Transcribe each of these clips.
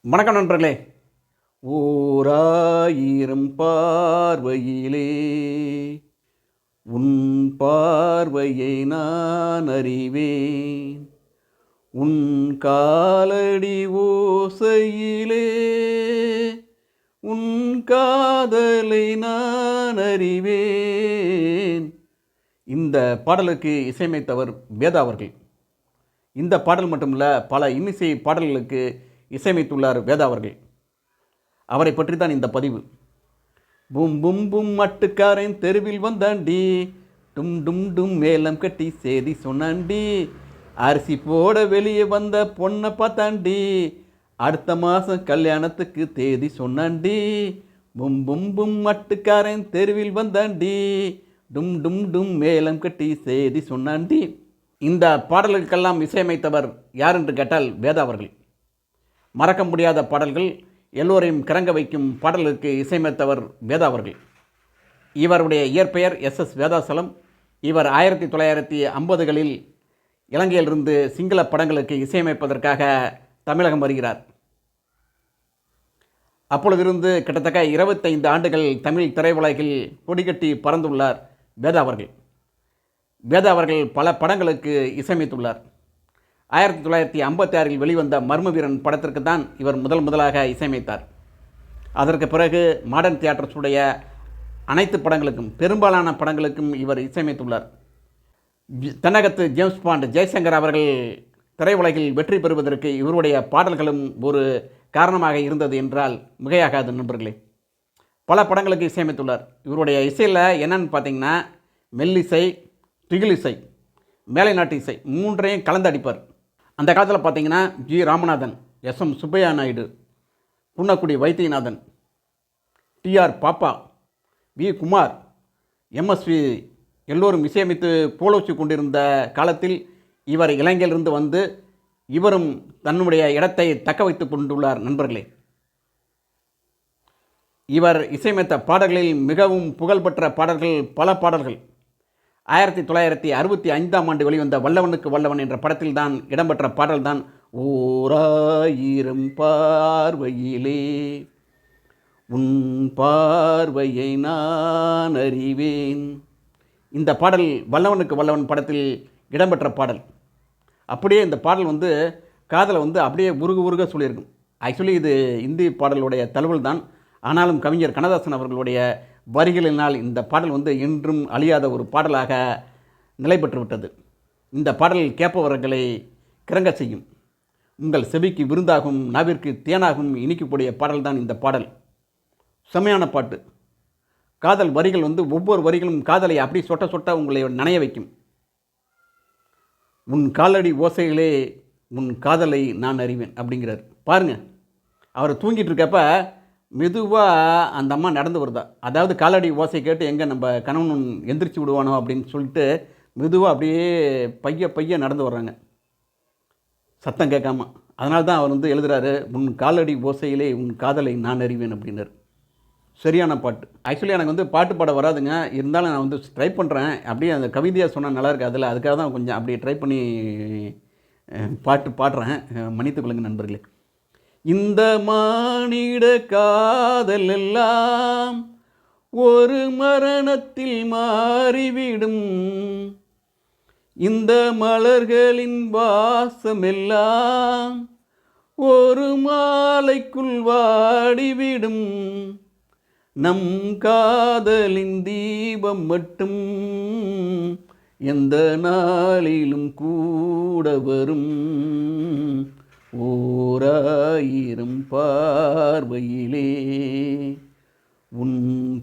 வணக்கம் நண்பர்களே. ஓராயிரம் பார்வையிலே உன் பார்வையை நான் அறிவேன். உன் காலடி ஓசையிலே உன் காதலை நான் அறிவேன். இந்த பாடலுக்கு இசையமைத்தவர் வேதா அவர்கள். இந்த பாடல் மட்டுமல்ல பல இன்னிசை பாடல்களுக்கு இசையமைத்துள்ளார் வேதா அவர்கள். அவரை பற்றி தான் இந்த பதிவு. பும் பும் பும் மட்டுக்காரன் தெருவில் வந்தாண்டி. டும் டும் டும் மேலம் கட்டி சேதி சொன்னாண்டி. அரிசி போட வெளியே வந்த பொண்ணை பார்த்தாண்டி. அடுத்த மாதம் கல்யாணத்துக்கு தேதி சொன்னாண்டி. பும் பும் பும் மட்டுக்காரன் தெருவில் வந்தாண்டி. டும் டும் டும் மேலம் கட்டி சேதி சொன்னாண்டி. இந்த பாடல்களுக்கெல்லாம் இசையமைத்தவர் யார் என்று கேட்டால் வேதா அவர்கள். மறக்க முடியாத பாடல்கள் எல்லோரையும் கிறங்க வைக்கும் பாடலுக்கு இசையமைத்தவர் வேதா அவர்கள். இவருடைய இயற்பெயர் எஸ் எஸ் வேதாசலம். இவர் ஆயிரத்தி தொள்ளாயிரத்தி ஐம்பதுகளில் இலங்கையிலிருந்து சிங்கள படங்களுக்கு இசையமைப்பதற்காக தமிழகம் வருகிறார். அப்பொழுதிருந்து கிட்டத்தட்ட இருபத்தைந்து ஆண்டுகள் தமிழ் திரையுலகில் கொடிகட்டி பறந்துள்ளார் வேதா அவர்கள். வேதா அவர்கள் பல படங்களுக்கு இசையமைத்துள்ளார். ஆயிரத்தி தொள்ளாயிரத்தி ஐம்பத்தி ஆறில் வெளிவந்த மர்ம வீரன் படத்திற்கு தான் இவர் முதல் முதலாக இசையமைத்தார். அதற்கு பிறகு மாடர்ன் தியேட்டர்ஸுடைய அனைத்து படங்களுக்கும் பெரும்பாலான படங்களுக்கும் இவர் இசையமைத்துள்ளார். தென்னகத்து ஜேம்ஸ் பாண்ட் ஜெய்சங்கர் அவர்கள் திரையுலகில் வெற்றி பெறுவதற்கு இவருடைய பாடல்களும் ஒரு காரணமாக இருந்தது என்றால் மிகையாகாது நண்பர்களே. பல படங்களுக்கு இசையமைத்துள்ளார். இவருடைய இசையில் என்னென்னு பார்த்தீங்கன்னா மெல்லிசை திகிலிசை மேலை நாட்டு இசை மூன்றையும் கலந்து அடிப்பார். அந்த காலத்தில் பார்த்தீங்கன்னா G Ramanathan S M Subbaiah Naidu Punnakudi Vaidyanathan TR Pappa V Kumar MSV எல்லோரும் இசையமைத்து போலோச்சு கொண்டிருந்த காலத்தில் இவர் இலங்கையிலிருந்து வந்து இவரும் தன்னுடைய இடத்தை தக்க வைத்து கொண்டுள்ளார் நண்பர்களே. இவர் இசையமைத்த பாடல்களில் மிகவும் புகழ்பெற்ற பாடல்கள் பல பாடல்கள். ஆயிரத்தி தொள்ளாயிரத்தி அறுபத்தி ஐந்தாம் ஆண்டு வெளிவந்த வல்லவனுக்கு வல்லவன் என்ற படத்தில் தான் இடம்பெற்ற பாடல்தான் ஓராயிரம் பார்வையிலே உன் பார்வையை நான் அறிவேன். இந்த பாடல் வல்லவனுக்கு வல்லவன் படத்தில் இடம்பெற்ற பாடல். அப்படியே இந்த பாடல் வந்து காதலை வந்து அப்படியே உருக உருக சொல்லியிருக்கும். ஆக்சுவலி இது இந்தி பாடலுடைய தழுவல் தான் ஆனாலும் கவிஞர் கண்ணதாசன் அவர்களுடைய வரிகளினால் இந்த பாடல் வந்து என்றும் அழியாத ஒரு பாடலாக நிலை விட்டது இந்த பாடல் கேட்பவர்களை கிறங்க செய்யும். உங்கள் செவிக்கு விருந்தாகும் நாவிற்கு தேனாகும் இனிக்கக்கூடிய பாடல்தான் இந்த பாடல். செமையான பாட்டு. காதல் வரிகள் வந்து ஒவ்வொரு வரிகளும் காதலை அப்படி சொட்ட சொட்ட உங்களை நனைய வைக்கும். உன் காலடி ஓசைகளே உன் காதலை நான் அறிவேன் அப்படிங்கிறார். பாருங்க. அவர் தூங்கிட்டு இருக்கப்ப மெதுவாக அந்த அம்மா நடந்து வருதா? அதாவது காலடி ஓசை கேட்டு எங்கே நம்ம கணவன் எந்திரிச்சு விடுவானோ அப்படின்னு சொல்லிட்டு மெதுவாக அப்படியே பைய பைய நடந்து வர்றாங்க. சத்தம் கேட்காம. அதனால தான் அவர் வந்து எழுதுகிறாரு உன் காலடி ஓசையிலே உன் காதலை நான் அறிவேன் அப்படின்னாரு. சரியான பாட்டு. ஆக்சுவலி எனக்கு வந்து பாட்டு பாட வராதுங்க. இருந்தாலும் நான் வந்து ட்ரை பண்ணுறேன் அப்படியே அந்த கவிதையாக சொன்னால் நல்லா இருக்கு. அதில் அதுக்காக தான் கொஞ்சம் அப்படியே ட்ரை பண்ணி பாட்டு பாடுறேன். மன்னித்துக்கொள்ளுங்க நண்பர்களே. இந்த மானிட காதல் எல்லாம் ஒரு மரணத்தில் மாறிவிடும். இந்த மலர்களின் வாசமெல்லாம் ஒரு மாலைக்குள் வாடிவிடும். நம் காதலின் தீபம் மட்டும் எந்த நாளிலும் கூட வரும். ஓராயிரம் பார்வையிலே உன்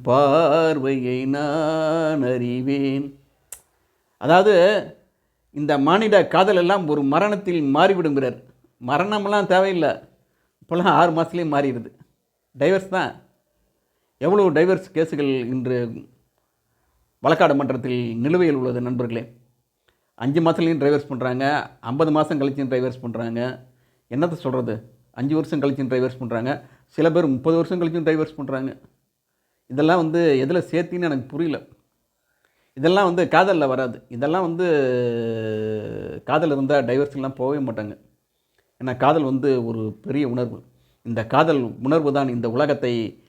பார்வையை நான் அறிவேன். அதாவது இந்த மானிட காதல் எல்லாம் ஒரு மரணத்தில் மாறிவிடுங்கிறார். மரணமெல்லாம் தேவையில்லை. இப்போல்லாம் ஆறு மாதத்துலேயும் மாறிடுது. டைவர்ஸ் தான். எவ்வளோ டைவர்ஸ் கேஸுகள் இன்று வழக்காடு மன்றத்தில் நிலுவையில் உள்ளது நண்பர்களே. அஞ்சு மாதத்துலேயும் டிரைவர்ஸ் பண்ணுறாங்க ஐம்பது மாதம் கழிச்சும் டிரைவர்ஸ் பண்ணுறாங்க என்னத்தை சொல்கிறது அஞ்சு வருஷம் கழிச்சும் டிரைவர்ஸ் பண்ணுறாங்க சில பேர் முப்பது வருஷம் கழிச்சும் டிரைவர்ஸ் பண்ணுறாங்க இதெல்லாம் வந்து எதில் சேர்த்தின்னு எனக்கு புரியல. இதெல்லாம் வந்து காதலில் வராது. இதெல்லாம் வந்து காதல் இருந்தால் டைவர்ஸ்லாம் போகவே மாட்டாங்க. ஏன்னா காதல் வந்து ஒரு பெரிய உணர்வு. இந்த காதல் உணர்வு தான் இந்த உலகத்தை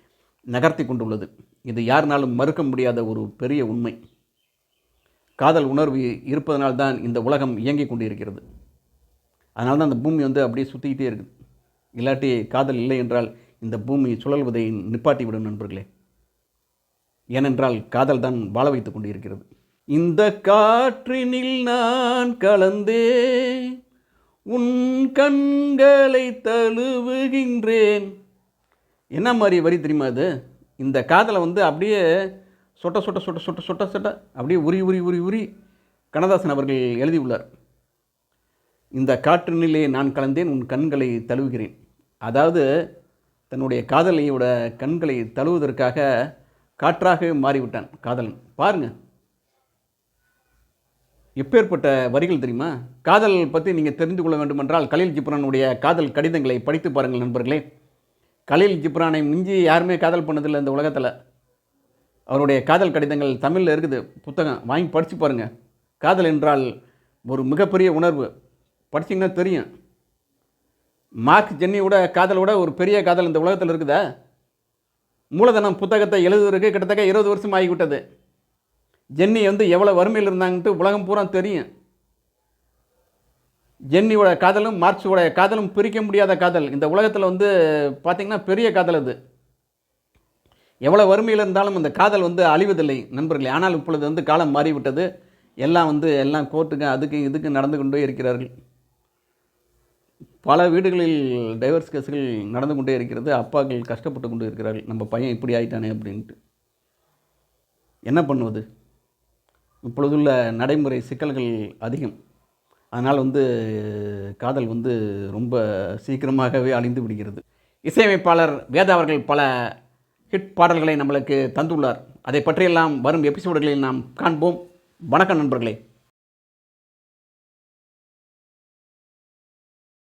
நகர்த்தி கொண்டுள்ளது. இது யாருனாலும் மறுக்க முடியாத ஒரு பெரிய உண்மை. காதல் உணர்வு இருப்பதனால்தான் இந்த உலகம் இயங்கிக் கொண்டிருக்கிறது. அதனால தான் அந்த பூமி வந்து அப்படியே சுற்றிக்கிட்டே இருக்குது. இல்லாட்டி காதல் இல்லை என்றால் இந்த பூமி சுழல்வதை நிப்பாட்டிவிடும் நண்பர்களே. ஏனென்றால் காதல் தான் வாழ வைத்துக் கொண்டிருக்கிறது. இந்த காற்றினில் நான் கலந்தேன். உன் கண்களை தழுவுகின்றேன். என்ன மாதிரி வரி தெரியுமா அது? இந்த காதலை வந்து அப்படியே சொட்ட சொட்ட சொட்ட சொட்ட சொட்ட சொட்ட அப்படியே உரி உரி உரி உரி கண்ணதாசன் அவர்கள் எழுதியுள்ளார். இந்த காற்றினிலே நான் கலந்தேன் உன் கண்களை தழுவுகிறேன். அதாவது தன்னுடைய காதலியோட கண்களை தழுவுவதற்காக காற்றாகவே மாறிவிட்டான் காதலன். பாருங்க. எப்பேற்பட்ட வரிகள் தெரியுமா? காதல் பற்றி நீங்கள் தெரிந்து கொள்ள வேண்டுமென்றால் கலில் ஜிப்ரானுடைய காதல் கடிதங்களை படித்து பாருங்கள் நண்பர்களே. கலில் ஜிப்ரானை மிஞ்சி யாருமே காதல் பண்ணதில்லை இந்த உலகத்தில். அவருடைய காதல் கடிதங்கள் தமிழில் இருக்குது. புத்தகம் வாங்கி படித்து பாருங்கள் காதல் என்றால் ஒரு மிகப்பெரிய உணர்வு. படிச்சிங்கன்னா தெரியும். மார்க் ஜென்னியோட காதலோட ஒரு பெரிய காதல் இந்த உலகத்தில் இருக்குதா? மூலதனம் புத்தகத்தை எழுதுவதற்கு கிட்டத்தட்ட இருபது வருஷம் ஆகிவிட்டது. ஜென்னி வந்து எவ்வளோ வறுமையில் இருந்தாங்கன்ட்டு உலகம் பூரா தெரியும். ஜென்னியோட காதலும் மார்க்ஸோட காதலும் பிரிக்க முடியாத காதல். இந்த உலகத்தில் வந்து பார்த்திங்கன்னா பெரிய காதல் அது. எவ்வளோ வறுமையில் இருந்தாலும் அந்த காதல் வந்து அழிவதில்லை நண்பர்களே. ஆனால் இப்பொழுது வந்து காலம் மாறிவிட்டது. எல்லாம் வந்து எல்லாம் கோர்ட்டுக்கு அதுக்கு இதுக்கு நடந்து கொண்டே இருக்கிறார்கள். பல வீடுகளில் டைவர்ஸ் கேஸுகள் நடந்து கொண்டே இருக்கிறது. அப்பாக்கள் கஷ்டப்பட்டு கொண்டு இருக்கிறார்கள். நம்ம பையன் இப்படி ஆயிட்டானே அப்படின்ட்டு. என்ன பண்ணுவது? இப்பொழுதுள்ள நடைமுறை சிக்கல்கள் அதிகம். அதனால் வந்து காதல் வந்து ரொம்ப சீக்கிரமாகவே அழிந்து விடுகிறது. இசையமைப்பாளர் வேதா அவர்கள் பல ஹிட் பாடல்களை நம்மளுக்கு தந்துள்ளார். அதை பற்றியெல்லாம் வரும் எபிசோடுகளில் நாம் காண்போம். வணக்கம் நண்பர்களே.